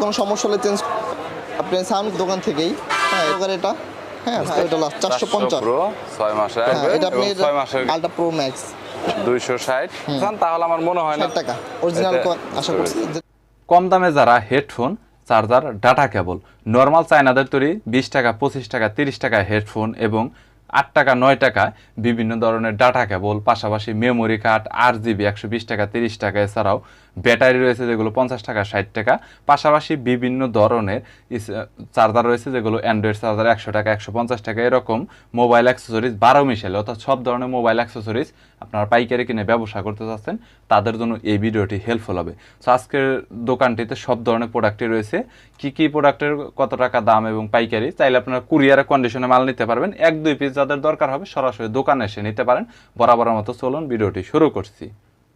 কোনো সমস্যা হলে চেঞ্জ আপনি সাউন্ড দোকান থেকেই? হ্যাঁ এবার এটা। হ্যাঁ হ্যাঁ, এটা লাস্ট চারশো পঞ্চাশ। প্রো ছয় মাসে হ্যাঁ আসবে এটা আপনি আলট্রা প্রো ম্যাক্স দুইশো ষাট। তাহলে আমার মনে হয় না। টাকা। অরিজিনাল আশা করছি কম দামে যারা headphone charger data cable normal চায়নাদের তৈরি বিশ টাকা পঁচিশ টাকা তিরিশ টাকা হেডফোন এবং আট টাকা, নয় টাকা, বিভিন্ন ধরনের ডাটা কেবল পাশাপাশি মেমোরি কার্ড আট জিবি একশো বিশ টাকা, তিরিশ টাকা, এছাড়াও ব্যাটারি রয়েছে যেগুলো পঞ্চাশ টাকা, ষাট টাকা, পাশাপাশি বিভিন্ন ধরনের চার্জার রয়েছে যেগুলো অ্যান্ড্রয়েড চার্জার একশো টাকা, একশো পঞ্চাশ টাকা, এরকম মোবাইল অ্যাক্সেসরিজ বারো মিশেল, অর্থাৎ সব ধরনের মোবাইল অ্যাক্সেসরিজ আপনারা পাইকারি কিনে ব্যবসা করতে চাচ্ছেন, তাদের জন্য এই ভিডিওটি হেল্পফুল হবে। সো আজকের দোকানটিতে সব ধরনের প্রোডাক্টই রয়েছে। কি কি প্রোডাক্টের কত টাকা দাম এবং পাইকারি, চাইলে আপনারা কুরিয়ারের কন্ডিশনে মাল নিতে পারবেন। এক, দুই পিস যাদের দরকার হবে সরাসরি দোকানে এসে নিতে পারেন। বরাবরের মতো চলুন ভিডিওটি শুরু করছি।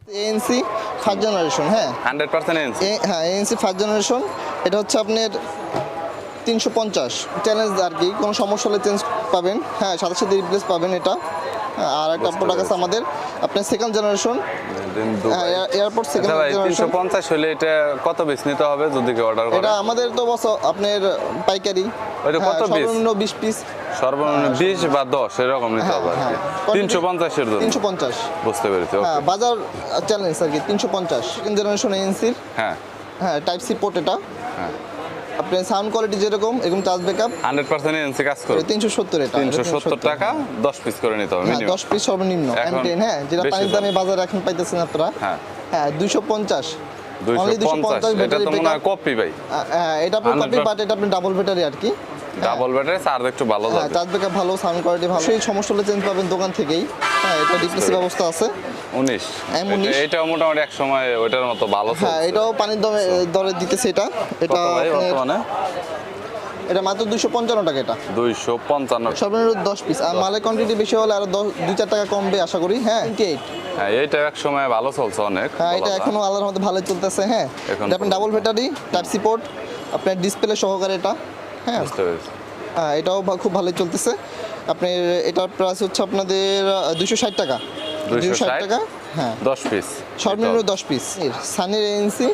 এএনসি ফার্স্ট জেনারেশন হ্যাঁ। হান্ড্রেড পার্সেন্ট এ- হ্যাঁ এএনসি ফার্স্ট জেনারেশন এটা হচ্ছে আপনার তিনশো পঞ্চাশ। চ্যালেঞ্জ আর কি কোনো সমস্যা হলে চেঞ্জ পাবেন। হ্যাঁ সাথে সাথে রিপ্লেস পাবেন এটা। হ্যাঁ, আর একটা প্রোডাক্ট আছে আমাদের আপনার সেকেন্ড জেনারেশন হ্যাঁ এয়ারপোর্ট সেকেন্ড জেনারেশন পঞ্চাশ হলে এটা কত পিস নিতে হবে যদি কেউ অর্ডার করে? এটা আমাদের তো বস আপনার পাইকারি। ওইটা হ্যাঁ, কত piece? সর্বনিম্ন বিশ পিস সর্বনিম্ন বিশ বা দশ এরকম নিতে হ্যাঁ, হবে আর কি। হ্যাঁ। তিনশো পঞ্চাশের জন্য। তিনশো পঞ্চাশ। বুঝতে পেরেছি হ্যাঁ বাজার চ্যালেঞ্জ আর কি তিনশো পঞ্চাশ। সেকেন্ড জেনারেশন এএনসির হ্যাঁ। হ্যাঁ টাইপ সি পোর্ট এটা। হ্যাঁ। আপনার সাউন্ড কোয়ালিটি যেরকম এরকম ব্যাকআপ হান্ড্রেড পার্সেন্ট এনসি কাজ করে। তিনশো সত্তর এটা। তিনশো সত্তর টাকা দশ পিস করে নিতে হবে minimum। দশ পিস সর্বনিম্ন। M10 হ্যাঁ যেটা পানির দামে। বাজারে এখন পাইতেছেন আপনারা। হ্যাঁ। হ্যাঁ দুইশো পঞ্চাশ। দুইশো পঞ্চাশ এটা তো মনে হয় কপি ভাই। হ্যাঁ এটা আপনার কপি বাট এটা আপনি ডাবল ব্যাটারি আর কি। ডাবল ব্যাটারি চার্জ একটু ভালো হ্যাঁ যাবে। চার্জ ব্যাকআপ ভালো সাউন্ড কোয়ালিটি ভালো। সেই সমস্যা হলে চেঞ্জ পাবেন দোকান থেকেই। হ্যাঁ এটা রিপ্লেসের ব্যবস্থা আছে। উনিশ। M19 এটা- এটাও মোটামুটি এক সময় ওইটার মতো ভালো হ্যাঁ এটাও পানির দমে দরে দিতেছে এটা। এটা বর্তমানে? এটা মাত্র পঞ্চান্ন টাকা এটা। দুইশো পঞ্চান্ন। সর্বনিম্ন দশ পিস আর মালের কোয়ান্টিটি বেশি হলে আরও দশ দুই চার টাকা কমবে আশা করি। হ্যাঁ? টোয়েন্টি এইট হ্যাঁ এইটা এক সময় ভালো চলছে অনেক হ্যাঁ এটা এখনও আল্লাহর মধ্যে ভালো চলতেছে হ্যাঁ? এটা আপনার double battery type C port আপনার ডিসপ্লে সহকারে এটা হ্যাঁ? হ্যাঁ এটাও খুব ভালোই চলতেছে। আপনার এটার প্রাইস হচ্ছে আপনাদের দুশো ষাট টাকা। 260 টাকা? হ্যাঁ। দশ পিস সর্বনিম্ন পিস সানির এএনসি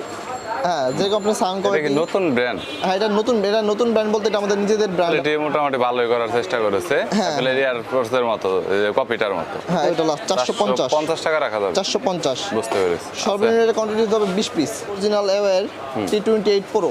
হ্যাঁ যেরকম আপনার সাউন্ড কোয়ালিটি নতুন ব্র্যান্ড হ্যাঁ এটা নতুন এটা নতুন ব্র্যান্ড বলতে এটা আমাদের নিজেদের ব্র্যান্ড মোটামুটি ভালোই করার চেষ্টা করেছে। আসলে এয়ার ফোর্সের মতো কপিটার মতো। হ্যাঁ এটা লাস্ট চারশো পঞ্চাশ। পঞ্চাশ টাকা রাখা যাবে। চারশো পঞ্চাশ। বুঝতে পেরেছি। সর্বনিম্ন এটা কোয়ান্টিটি হবে বিশ piece original এওয়ার T twenty eight pro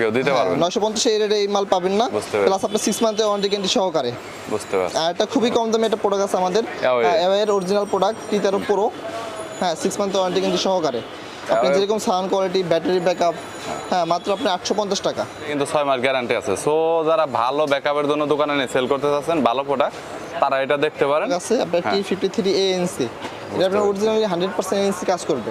কেউ দিতে পারবেন পঞ্চাশ এই মাল পাবেন না। প্লাস আপনার সিক্স মান্থের ওয়ারেন্টি গ্যারান্টি সহকারে। বুঝতে পারছি। আর এটা খুবই কম দামে একটা প্রোডাক্ট আছে আমাদের। এর অরিজিনাল প্রোডাক্ট টি প্রো হ্যাঁ সিক্স মান্থ ওয়ারেন্টি কিন্তু সহকারে। আপনি যেরকম সাউন্ড কোয়ালিটি ব্যাটারি ব্যাকআপ হ্যাঁ। মাত্র আপনি আটশো পঞ্চাশ টাকা। কিন্তু ছয় মাস গ্যারান্টি আছে। সো যারা ভালো ব্যাকআপের জন্য দোকানে নিয়ে সেল করতে চাচ্ছেন ভালো প্রোডাক্ট তারা এটা দেখতে পারেন। আছে আপনার টি ফিফটি থ্রি এএনসি এটা আপনার অরিজিনালি হান্ড্রেড পার্সেন্ট এএনসি কাজ করবে।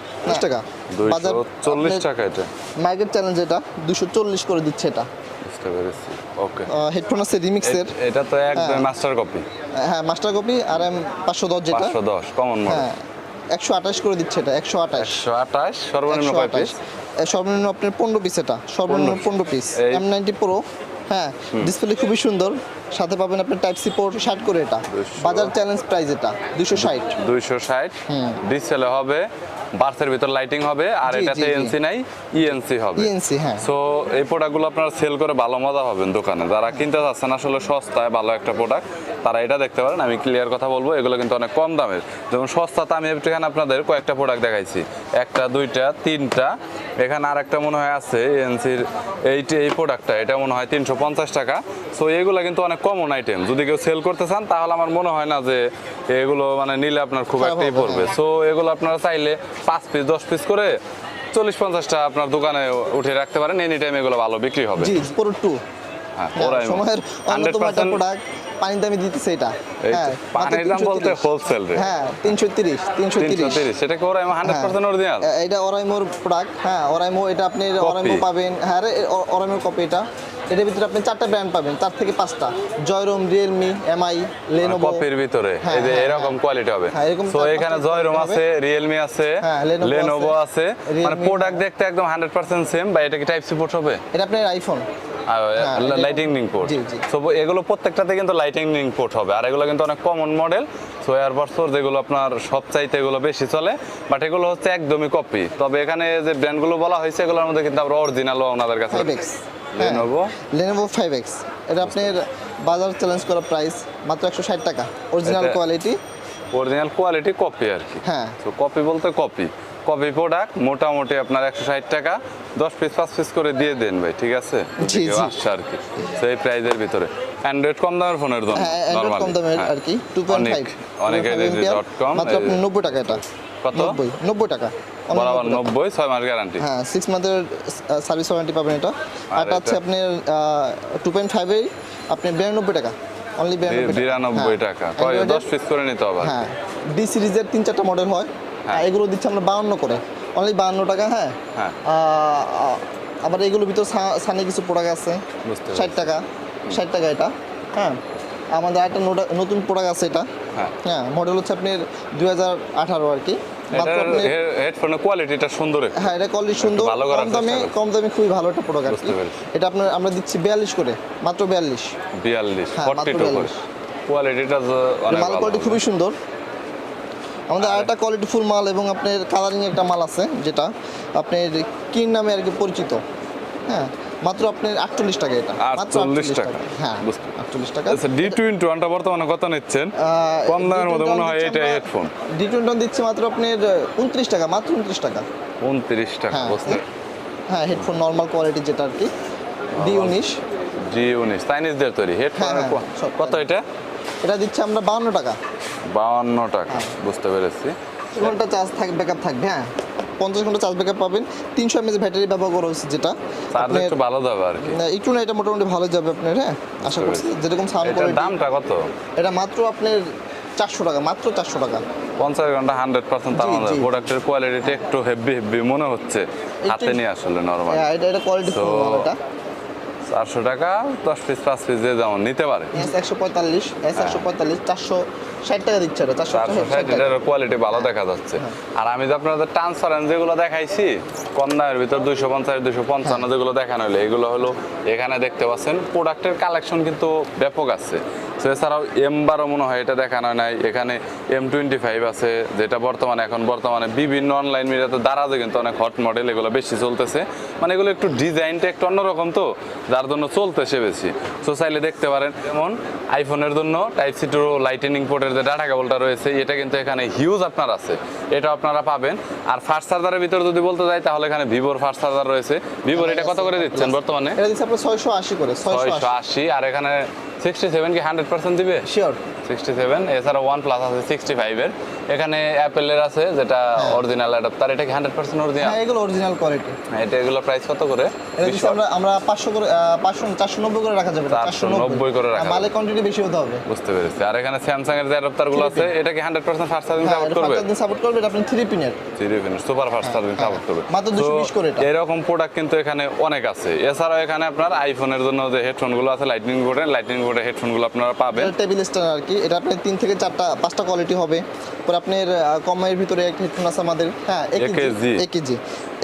দশ টাকা। দুইশো চল্লিশ টাকা এটা। মার্কেট চ্যালেঞ্জ এটা দুশো চল্লিশ করে দিচ্ছে এটা। বুঝতে পেরেছি। ওকে হেডফোন আছে রিমিক্সের এটা তো একদম। মাস্টার কপি হ্যাঁ মাস্টার কপি আর এম পাঁচশো দশ যেটা। পাঁচশো দশ কমন হ্যাঁ একশো আঠাশ করে দিচ্ছে এটা একশো আঠাশ। একশো আঠাশ সর্বনিম্ন পিস সর্বনিম্ন আপনার পনেরো পিস এটা সর্বনিম্ন পনেরো পিস এম নাইনটি প্রো হ্যাঁ ডিসপ্লে খুবই সুন্দর। সাথে পাবেন আপনি টাইপ সি পোর্ট ষাট করে এটা। বাজার চ্যালেঞ্জ প্রাইস এটা দুশো ষাট। দুইশো ষাট। ডিসেলে হবে বাসের ভিতর লাইটিং হবে আর এটাতে। এনসি নাই ইএনসি হবে। ইএনসি হ্যাঁ। সো এই প্রোডাক্টগুলো আপনারা সেল করে ভালো মজা পাবেন দোকানে। যারা কিনতে চাচ্ছেন আসলে সস্তায় ভালো একটা প্রোডাক্ট তারা এটা দেখতে পারেন। আমি ক্লিয়ার কথা বলব এগুলো কিন্তু অনেক কম দামের। যেমন সস্তাতে আমি এখানে আপনাদের কয়েকটা প্রোডাক্ট দেখাইছি। একটা দুইটা তিনটা এখানে আর একটা মনে হয় আছে এনসির এইটি এই প্রোডাক্টটা এটা মনে হয় তিনশো পঞ্চাশ টাকা। সো এগুলো কিন্তু অনেক কমন আইটেম যদি কেউ সেল করতে চান তাহলে আমার মনে হয় না যে এগুলো মানে নিলে আপনার খুব একটাই পড়বে। সো এগুলো আপনারা চাইলে পাঁচ পিস দশ পিস করে চল্লিশ পঞ্চাশটা আপনার দোকানে উঠে রাখতে পারেন। এনি টাইম এগুলো ভালো বিক্রি হবে। জি টু ওরাই সময়ের অন্যতম একটা প্রোডাক্ট পানির দামে দিতেছে এটা। হ্যাঁ পানির দাম বলতে হোলসেল রে। হ্যাঁ তিনশো তিরিশ তিনশো তিনশো তিরিশ তিরিশ সেটা কি ওরাই হান্ড্রেড পার্সেন্ট অরিজিনাল এটা অরাইমোর প্রোডাক্ট হ্যাঁ অরাইমো এটা আপনি অরাইমো পাবেন। হ্যাঁ রে অরাইমোর কপি এটা। এটার ভিতরে আপনি চারটা ব্র্যান্ড পাবেন চার থেকে পাঁচটা। জয়রম রিয়েলমি এমআই লেনোভো কপির ভিতরে। হ্যাঁ, এই যে হ্যাঁ, এরকম হ্যাঁ। কোয়ালিটি হবে। হ্যাঁ, তো এখানে জয়রম আছে রিয়েলমি আছে হ্যাঁ, লেনোভো আছে, মানে প্রোডাক্ট দেখতে একদম হান্ড্রেড পার্সেন্ট সেম বা এটা কি টাইপ সাপোর্ট হবে? এটা আপনার আইফোন লাইটিং পোর্ট। সো এগুলো প্রত্যেকটাতে কিন্তু লাইটিং পোর্ট হবে। আর এগুলো কিন্তু অনেক কমন মডেল সো এয়ারবাডসোর যেগুলো আপনার সবচাইতে এগুলো বেশি চলে। বাট এগুলো হচ্ছে একদমই কপি তবে এখানে যে ব্র্যান্ডগুলো বলা হয়েছে এগুলোর মধ্যে কিন্তু আমরা অরিজিনালও ওনাদের কাছে এক্স লেনোভো ফাইভ এক্স এটা আপনার বাজার চ্যালেঞ্জ করা প্রাইস মাত্র একশো ষাট টাকা। Original quality original quality copy আর কি। হ্যাঁ। তো কপি বলতে কপি কপি প্রোডাক্ট মোটামুটি আপনার একশো ষাট টাকা। দশ পিস পাঁচ পিস করে দিয়ে দেন ভাই ঠিক আছে। আসছে আর কি। সেই প্রাইজের ভিতরে। অ্যান্ড্রয়েড কম দামের ফোনের জন্য হ্যাঁ কম দামের হ্যাঁ। আর কি টু পয়েন্ট অনেক ফাইভ ডট কম মাত্র আপনি নব্বই টাকা এটা। কত? নব্বই নব্বই টাকা। Only বরাবর 90 টাকা। নব্বই ছয় মাস গ্যারান্টি হ্যাঁ সিক্স মান্থের সার্ভিস ওয়ারেন্টি পাবেন এটা। আর এটা? আপনার টু পয়েন্ট ফাইভের আপনি বিরানব্বই টাকা। অনলি বিরানব্বই টাকা। কয়? দশ পিস করে নিতে হবে। হ্যাঁ ডি সিরিজের তিন চারটা মডেল হয়। হ্যাঁ। এগুলো দিচ্ছি আমরা বাউন্ন করে। অনলি বাউন্ন টাকা হ্যাঁ? হ্যাঁ। আবার এগুলোর ভিতর সানি কিছু প্রোডাক্ট আছে। ষাট টাকা ষাট টাকা এটা হ্যাঁ? আমাদের একটা নতুন প্রোডাক্ট আছে এটা। হ্যাঁ। হ্যাঁ মডেল হচ্ছে আপনার দুই হাজার আঠারো আর কি। হেডফোনের কোয়ালিটিটা সুন্দর হ্যাঁ এটা কোয়ালিটি সুন্দর কম দামে কম দামে খুবই ভালো একটা প্রোডাক্ট আর কি। এটা আপনার আমরা দিচ্ছি বিয়াল্লিশ করে মাত্র বিয়াল্লিশ। বিয়াল্লিশ হ্যাঁ, মাত্র টু করে। 42 কোয়ালিটিটা মাল ভালো। কোয়ালিটি খুবই সুন্দর। আমাদের আরেকটা কোয়ালিটি ফুল মাল এবং আপনার কালারিং একটা মাল আছে যেটা আপনার কিন নামে আর কি পরিচিত। হ্যাঁ মাত্র আপনার আটচল্লিশ টাকা এটা। 48 টাকা। হ্যাঁ আটচল্লিশ টাকা। আচ্ছা ডি টোয়েন্টি ওয়ানটা বর্তমানে কত নিচ্ছেন? কম দামের মধ্যে মনে হয় এটা হেডফোন ডি টোয়েন্টি দিচ্ছি মাত্র আপনার উনত্রিশ টাকা মাত্র উনত্রিশ টাকা। উনত্রিশ টাকা হ্যাঁ বুঝতে হ্যাঁ। হেডফোন নর্মাল কোয়ালিটি যেটা আর কি। ডি উনিশ। জি উনিশ চাইনিজদের তৈরি। হেডফোনের হ্যাঁ, হ্যাঁ, কত এটা? এটা দিচ্ছি আমরা বাউন্ন টাকা। বাউন্ন টাকা হ্যাঁ। বুঝতে পেরেছি। ঘণ্টা চার্জ থাকবে ব্যাকআপ থাকবে হ্যাঁ। পঞ্চাশ ঘণ্টা চার্জ ব্যাকআপ পাবেন। তিনশো এমএস ব্যাটারি ব্যবহার করা হয়েছে যেটা। একটু ভালো যাবে আর কি। না, একটু না এটা মোটামুটি ভালো যাবে আপনার হ্যাঁ। আশা করছি যেরকম সাউন্ড কোয়ালিটি দামটা কত? এটা মাত্র আপনার চারশো টাকা মাত্র চারশো টাকা। পঞ্চাশ ঘণ্টা হান্ড্রেড পার্সেন্ট জি। প্রোডাক্টের কোয়ালিটিটা একটু হেভি হেভি মনে হচ্ছে। হাতে নিয়ে আসলে নর্মাল হ্যাঁ এটা এটা কোয়ালিটি মাল এটা। চারশো টাকা, দশ পিস পাঁচ পিস যে যেমন নিতে পারে। একশো পঁয়তাল্লিশ একশো পঁয়তাল্লিশ, চারশো টাকা দিচ্ছে এটা কোয়ালিটি ভালো দেখা যাচ্ছে। আর আমি যে আপনাদের ট্রান্সপারেন্ট যেগুলো দেখাইছি কম দামের ভিতর পঞ্চান্ন যেগুলো দেখানো হলো এগুলো হলো এখানে দেখতে পাচ্ছেন প্রোডাক্টের কালেকশন কিন্তু ব্যাপক আছে। তো এছাড়াও এম বারো মনে হয় এটা দেখানো নাই এখানে এম টোয়েন্টি ফাইভ আছে যেটা বর্তমানে এখন বর্তমানে বিভিন্ন অনলাইন মিডিয়াতে দারাজে কিন্তু অনেক হট মডেল এগুলো বেশি চলতেছে। মানে এগুলো একটু ডিজাইনটা একটু অন্যরকম তো যার জন্য চলতেছে বেশি। সো চাইলে দেখতে পারেন যেমন আইফোনের জন্য টাইপ সি টু লাইটেনিং পোর্টের যে ডাটা কেবলটা রয়েছে এটা কিন্তু এখানে হিউজ আপনার আছে। এটা আপনারা পাবেন। আর ফাস্ট চার্জারের ভিতরে যদি বলতে যাই তাহলে এখানে ভিভোর ফাস্ট চার্জার রয়েছে। ভিভোর এটা কত করে দিচ্ছেন বর্তমানে? এটা দিচ্ছে আপনার ছয়শো আশি করে ছয়শো আশি। আর এখানে সিক্সটি সেভেন কি হান্ড্রেড পার্সেন্ট দিবে? শিওর সিক্সটি সেভেন এছাড়া ওয়ান প্লাস আছে সিক্সটি ফাইভের এখানে অ্যাপেলের আছে যেটা অরিজিনাল অ্যাডাপ্টার এটা কি হান্ড্রেড পার্সেন্ট অরিজিনাল হ্যাঁ এগুলো অরিজিনাল কোয়ালিটি এটা এগুলো প্রাইস কত করে? আমরা আমরা পাঁচশো করে আহ, পাঁচশো চারশো নব্বই করে রাখা যাবে এটা, 490 করে রাখা মালের কোয়ান্টিটি বেশি হতে হবে। বুঝতে পেরেছি। আর এখানে স্যামসাং এর যে অ্যাডাপ্টারগুলো আছে এটা কি hundred percent fast charging support করবে? সাপোর্ট করবে এটা আপনি থ্রি পিনের সুপার ফাস্ট চার্জিং সাপোর্ট করবে। মাত্র 220 তো করে এটা। এরকম প্রোডাক্ট কিন্তু এখানে অনেক আছে। এছাড়াও এখানে আপনার আইফোনের জন্য যে হেডফোনগুলো আছে লাইটনিং বোর্ডের লাইটনিং বোর্ডের হেডফোনগুলো আপনারা পাবেন। টেবিল স্ট্যান্ড আর কি। এটা আপনি তিন থেকে চারটা পাঁচটা কোয়ালিটি হবে। পরে আপনার কমের ভিতরে এক হেডফোন আছে আমাদের। হ্যাঁ এক কেজি।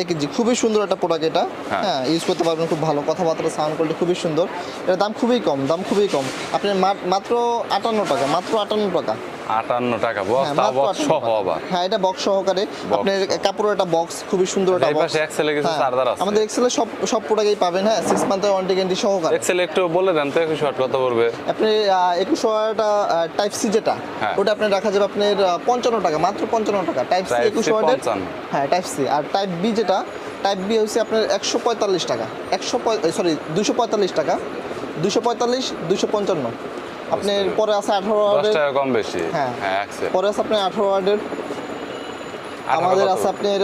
কেজি খুবই সুন্দর একটা প্রোডাক্ট এটা। হ্যাঁ। হ্যাঁ ইউজ করতে পারবেন খুব ভালো কথাবার্তা সাউন্ড কোয়ালিটি খুবই সুন্দর। এটার দাম খুবই কম দাম খুবই কম। আপনি মাত্র আটান্ন টাকা মাত্র আটান্ন টাকা। আটান্ন টাকা হ্যাঁ, বস্তা বক্স সহ আবার। হ্যাঁ এটা বক্স সহকারে। আপনার কাপড়ের একটা বক্স খুবই সুন্দর একটা এই বক্স পাশে Excel কিছু charger আছে। আমাদের এক্সেলে সব সব প্রোডাক্টই পাবেন হ্যাঁ সিক্স মান্থের ওয়ারেন্টি গ্যারান্টি সহকারে। এক্সেল একটু বলে দেন তো কত পড়বে? আপনি টাইপ সি যেটা হ্যাঁ। ওটা রাখা যাবে আপনার পঞ্চান্ন টাকা মাত্র পঞ্চান্ন টাকা। টাইপ সি Type C একুশ ওয়ার্ডের 55 হ্যাঁ টাইপ সি আর টাইপ বি যেটা টাইপ বি হচ্ছে আপনার একশো পঁয়তাল্লিশ টাকা। একশো সরি দুশো পঁয়তাল্লিশ টাকা। দুশো পঁয়তাল্লিশ দুশো পঞ্চান্ন। আপনার পরে আছে আঠারো ওয়ার্ডের কম বেশি। হ্যাঁ। হ্যাঁ পরে আছে আপনার আঠারো ওয়ার্ডের আমাদের আছে আপনার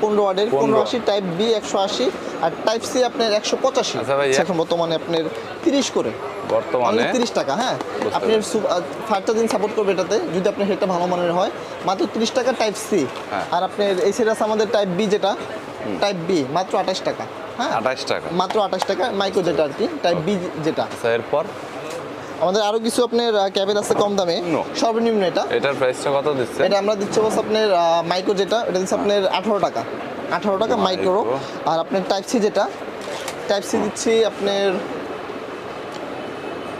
পনেরো ওয়ার্ডের 15 পনেরো আশি টাইপ বি একশো আশি। আর টাইপ সি আপনার একশো পঁচাশি। আচ্ছা এখন বর্তমানে আপনার তিরিশ করে। বর্তমানে। তিরিশ টাকা হ্যাঁ। আপনি ফার্স্টটা দিন সাপোর্ট করবে এটাতে যদি আপনার সেটা ভালো মানের হয়। মাত্র তিরিশ টাকা টাইপ সি হ্যাঁ। আর আপনার এই সেট আমাদের টাইপ বি যেটা টাইপ বি মাত্র আঠাশ টাকা হ্যাঁ। আঠাশ টাকা। মাত্র আঠাশ টাকা মাইক্রো যেটা আর কি টাইপ বি যেটা। আচ্ছা এরপর? আমাদের আরও কিছু আপনার ক্যাবেল আছে কম দামে। সর্বনিম্ন এটা। এটার প্রাইসটা কত দিচ্ছে? এটা আমরা দিচ্ছি বস আপনার মাইক্রো যেটা এটা দিচ্ছে আপনার আঠারো টাকা। আঠারো টাকা মাইক্রো আর আপনার টাইপ সি যেটা টাইপ সি দিচ্ছি আপনার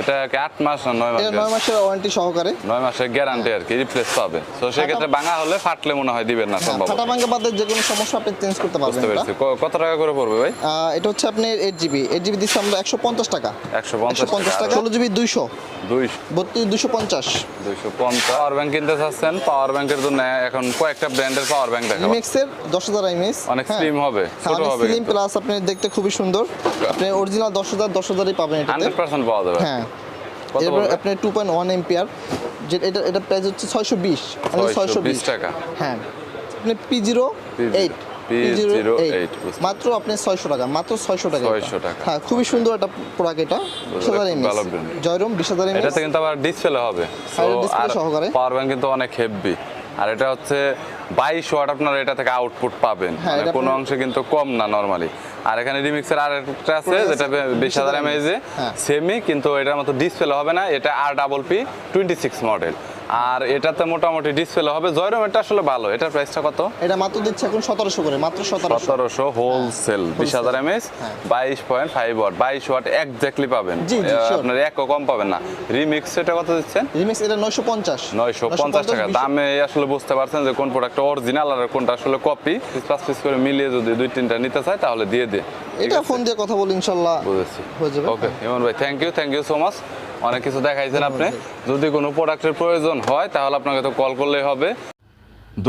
এটা আট মাস নয় মাস নয় মাসের ওয়ারেন্টি সহকারে। নয় মাসের গ্যারান্টি আর কি রিপ্লেস পাবে। তো সেক্ষেত্রে ভাঙা হলে ফাটলে মনে হয় দিবেন না হ্যাঁ, সম্ভব ফাটা ভাঙ্গা বাদের যে কোনো সমস্যা আপনি চেঞ্জ করতে পারবেন কত টাকা করে পড়বে ভাই? এটা হচ্ছে এইট জিবি এইট জিবি দিচ্ছি আমরা একশো পঞ্চাশ টাকা। একশো পঞ্চাশ টাকা। ষোলো জিবি দুইশো। বত্রিশ দুশো পঞ্চাশ। দুইশো পঞ্চাশ। পাওয়ার ব্যাংক কিনতে চাচ্ছেন পাওয়ার ব্যাংকের জন্য এখন কয়েকটা ব্র্যান্ডের পাওয়ার ব্যাংক দেখাবো। ইমেক্সের দশ হাজার অনেক slim হবে, ছোট হবে স্লিম প্লাস আপনি দেখতে খুবই সুন্দর। আপনি অরিজিনাল দশ হাজার দশ হাজারই পাবেন হান্ড্রেড পার্সেন্ট পাওয়া যাবে। হ্যাঁ। এরপর পড়বে? আপনি টু পয়েন্ট ওয়ান এমপিআর যে এটা এটা প্রাইস হচ্ছে ছয়শো বিশ ছয়শো ছয়শো বিশ। টাকা। হ্যাঁ। আপনি পি জিরো এইট মাত্র আপনি ছয়শো টাকা মাত্র ছয়শো টাকা 600 এটা। টাকা। হ্যাঁ খুবই সুন্দর একটা প্রোডাক্ট এটা। বিশ হাজার এমএস জয়রম বিশ হাজার এমএস এটাতে কিন্তু আবার ডিসপ্লে হবে। হ্যাঁ, display সহকারে। পাওয়ার ব্যাংক কিন্তু অনেক হেভি আর এটা হচ্ছে বাইশ ওয়াট আপনারা এটা থেকে আউটপুট পাবেন। হ্যাঁ, মানে কোনো অংশে কিন্তু কম না নরমালি আর এখানে রিমিক্সের আর একটা আছে যেটা বিশ হাজার এমএজে হ্যাঁ। সেমি কিন্তু এটার মতো ডিসপ্লে হবে না এটা আর double P twenty six model আর এটাতে মোটামুটি ডিসপ্লে হবে। জয়রম এটা আসলে ভালো। এটার প্রাইসটা কত? এটা মাত্র দিচ্ছে এখন সতেরোশো করে মাত্র সতেরোশো। সতেরোশো হোলসেল বিশ হাজার এমএস হ্যাঁ। বাইশ পয়েন্ট ফাইভ ওয়াট বাইশ ওয়াট একজাক্টলি পাবেন. আপনার একও কম পাবেন না। রিমিক্স এটা কত দিচ্ছেন? রিমিক্স এটা নয়শো পঞ্চাশ। নয়শো পঞ্চাশ টাকা। দামে আসলে বুঝতে পারছেন যে কোন প্রোডাক্ট অরিজিনাল আর কোনটা আসলে কপি পাঁচ পিস করে মিলিয়ে যদি দুই তিনটা নিতে চায় তাহলে দিয়ে দে এটা ফোন দিয়ে কথা বলি ইনশাল্লাহ। বুঝেছি। হয়ে যাবে। ওকে ইমন ভাই thank you thank you so much অনেক কিছু দেখাইছেন আপনি। যদি কোনো প্রোডাক্টের প্রয়োজন হয়, তাহলে আপনাকে তো কল করলেই হবে।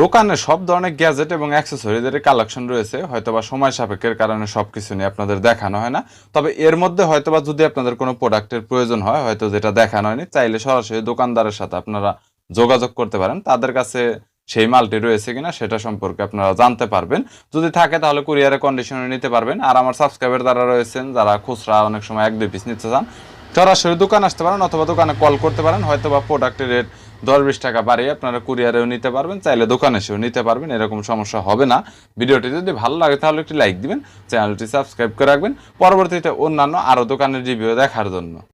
দোকানে সব ধরনের গ্যাজেট এবং অ্যাক্সেসরিজের কালেকশন রয়েছে। হয়তোবা সময় সাপেক্ষের কারণে সবকিছু নিয়ে আপনাদের দেখানো হয় না। তবে এর মধ্যে হয়তোবা যদি আপনাদের কোনো প্রোডাক্টের প্রয়োজন হয়, হয়তো যেটা দেখানো হয়নি, চাইলে সরাসরি দোকানদারের সাথে আপনারা যোগাযোগ করতে পারেন। তাদের কাছে সেই মালটি রয়েছে কিনা, সেটা সম্পর্কে আপনারা জানতে পারবেন। যদি থাকে, তাহলে কুরিয়ারে কন্ডিশনে নিতে পারবেন। আর আমার সাবস্ক্রাইবার যারা রয়েছেন, যারা খুচরা অনেক সময় এক, দুই পিস নিতে চান সরাসরি দোকান আসতে পারেন অথবা দোকানে কল করতে পারেন হয়তো বা প্রোডাক্টের রেট দশ বিশ টাকা বাড়িয়ে আপনারা কুরিয়ারেও নিতে পারবেন, চাইলে দোকানে এসেও নিতে পারবেন, এরকম সমস্যা হবে না। ভিডিওটি যদি ভালো লাগে তাহলে একটি লাইক দিবেন চ্যানেলটি সাবস্ক্রাইব করে রাখবেন। পরবর্তীতে অন্যান্য আরও দোকানের রিভিউ দেখার জন্য।